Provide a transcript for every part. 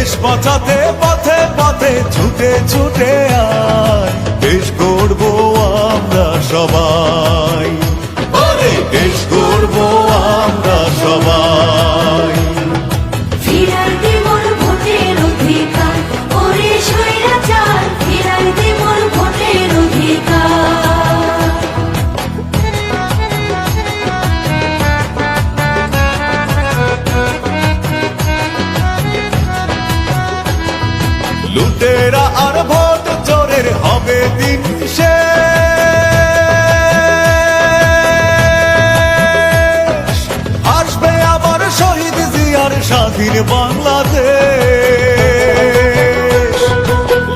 দেশ বাঁচাতে পথে পথে ছুটে ছুটে আয়। দেশ করব আমরা সবাই। বাংলাদেশ।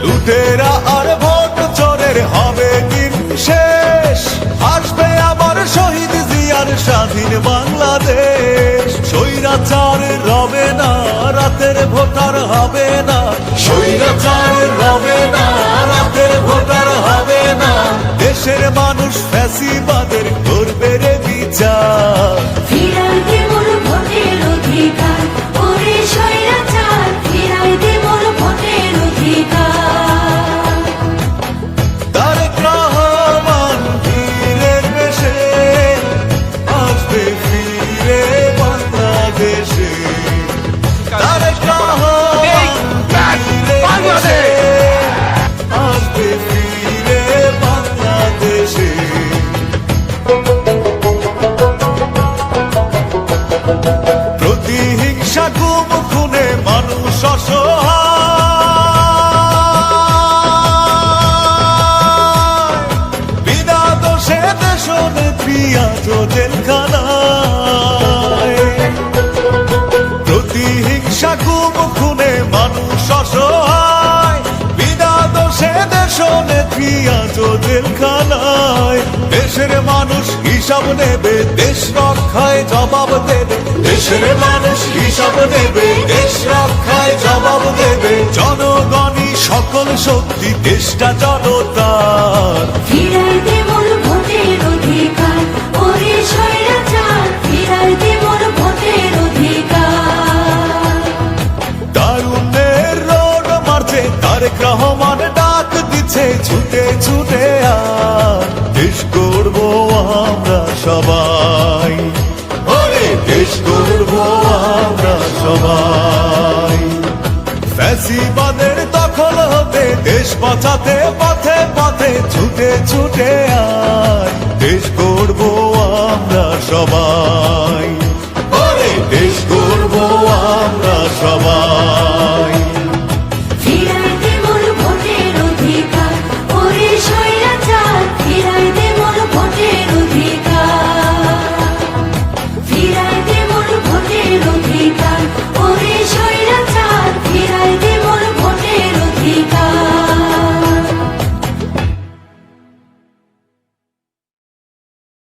লুটেরা আর ভোট চোরের হবে দিন শেষ। আসবে আবার শহীদ জিয়ার স্বাধীন বাংলাদেশ। স্বৈরাচার রবে না, রাতের ভোটার হবে না। স্বৈরাচার রবে না, রাতের ভোটার হবে না। দেশের মানুষ ফ্যাসিবাদের আজ জেলখানায় দেশের মানুষ হিসাব নেবে দেশ রক্ষায় জবাব দেবে। দেশের মানুষ হিসাব নেবে দেশ রক্ষায় জবাব দেবে। জনগণই সকল শক্তি দেশটা জনতার। দারুণের রোড মারছে তারেক রহমান দিচ্ছে ছুটে ছুটে আর দেশ করব আমরা সবাই। দেশ করব আমরা সবাই। ফ্যাসিবাদের দখল হতে দেশ বাঁচাতে পথে পথে, ছুটে ছুটে আয় দেশ করব আমরা সবাই।